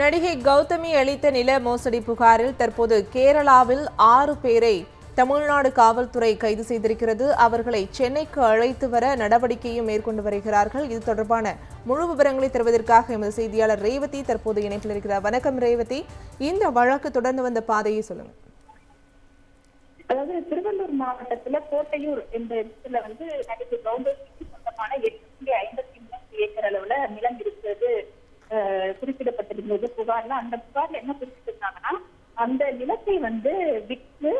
நடிகை கௌதமி அளித்த நில மோசடி புகாரில் தற்போது கேரளாவில் ஆறு பேரை தமிழ்நாடு காவல்துறை கைது செய்திருக்கிறது. அவர்களை சென்னைக்கு அழைத்து வர நடவடிக்கையும் மேற்கொண்டு வருகிறார்கள். இது தொடர்பான முழு விவரங்களை தருவதற்காக எமது செய்தியாளர் ரேவதி தற்போது இணைப்பில் இருக்கிறார். வணக்கம் ரேவதி. இந்த வழக்கு தொடர்ந்து வந்த பாதையை சொல்லுங்க அதாவது திருவள்ளூர் மாவட்டத்துல கோட்டையூர் என்ற இடத்துல வந்து நடிகை கௌதமி இருந்தது புகார்ல அந்த புகார்ல என்ன குறிப்பிட்டிருந்தாங்கன்னா அந்த நிலத்தை வந்து விற்று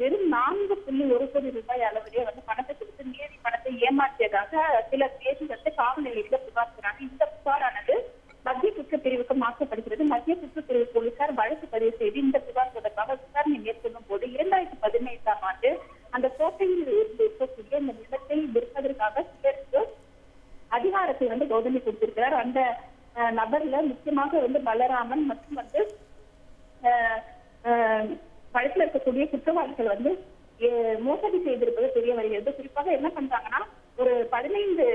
வெறும் நான்கு புள்ளி ஒரு கோடி ரூபாய் அளவிலே வந்து பணத்தை கொடுத்து மீறி பணத்தை ஏமாற்றியதாக சில பேசி வந்து காவல் நிலையத்துல புகார் இந்த புகாரானது மத்திய குற்றப்பிரிவுக்கு மாற்றப்படுகிறது. மத்திய குற்றப்பிரிவு போலீசார் வழக்கு பதிவு செய்து இந்த புகார் தொடர்பாக விசாரணை மேற்கொள்ளும் போது இரண்டாயிரத்தி பதினைந்தாம் ஆண்டு அந்த கோட்டையில் இருந்து இருக்கக்கூடிய இந்த நிலத்தை விற்பதற்காக சிலருக்கு அதிகாரத்தை வந்து கௌதமி கொடுத்திருக்கிறார். அந்த நபர்ல முக்கியமாக வந்து பலராமன் மற்றும் வந்து வழக்கில் இருக்கக்கூடிய குற்றவாளிகள் வந்து மோசடி செய்திருப்பது தெரிய வருகிறது. குறிப்பாக என்ன பண்றாங்கன்னா ஒரு பதினைந்து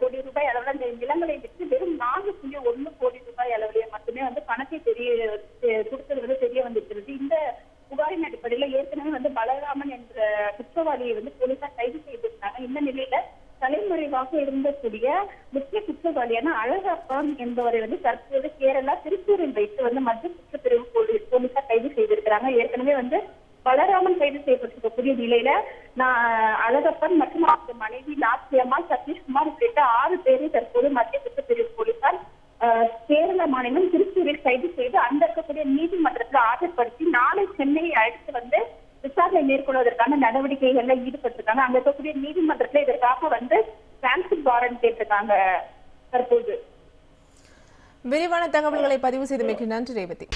கோடி ரூபாய் அளவில் அந்த நிலங்களை விற்று வெறும் நான்கு புள்ளி ஒன்று கோடி ரூபாய் அளவிலே மட்டுமே வந்து பணத்தை தெரிய தெ- கொடுத்தது வந்து தெரிய வந்திருக்கிறது. இந்த புகாரின் அடிப்படையில ஏற்கனவே வந்து பலராமன் என்ற குற்றவாளியை வந்து போலீசார் கைது செய்திருந்தாங்க. இந்த நிலையில தலைமறைவாக இருந்தக்கூடிய முக்கிய குற்றவாளியான அழகப்பன் என்பவரை வந்து தற்போது கேரளா திருப்பூரில் வைத்து வந்து மத்திய குற்றப்பிரிவு போலீஸ் போலீசார் கைது செய்திருக்கிறாங்க. ஏற்கனவே வந்து பலராமன் கைது செய்யப்பட்டிருக்கக்கூடிய நிலையில நான் அழகப்பன் மற்றும் அவரது மனைவி நாச்சியம்மாள் சதீஷ்குமார் உள்ளிட்ட ஆறு பேரை தற்போது மத்திய குற்றப்பிரிவு போலீசார் கேரள மாநிலம் திருச்சூரில் கைது செய்து அந்த இருக்கக்கூடிய நீதிமன்றத்தில் ஆஜர்படுத்தி நாளை சென்னையை அழைத்து வந்து விசாரணை மேற்கொள்வதற்கான நடவடிக்கைகள்ல ஈடுபட்டிருக்காங்க. அங்க இருக்கக்கூடிய நீதிமன்றத்துல இதற்காக வந்து வாரண்ட் கேட்டிருக்காங்க. தற்போது விரிவான தகவல்களை பதிவு செய்தமைக்கு நன்றி ரேவதி.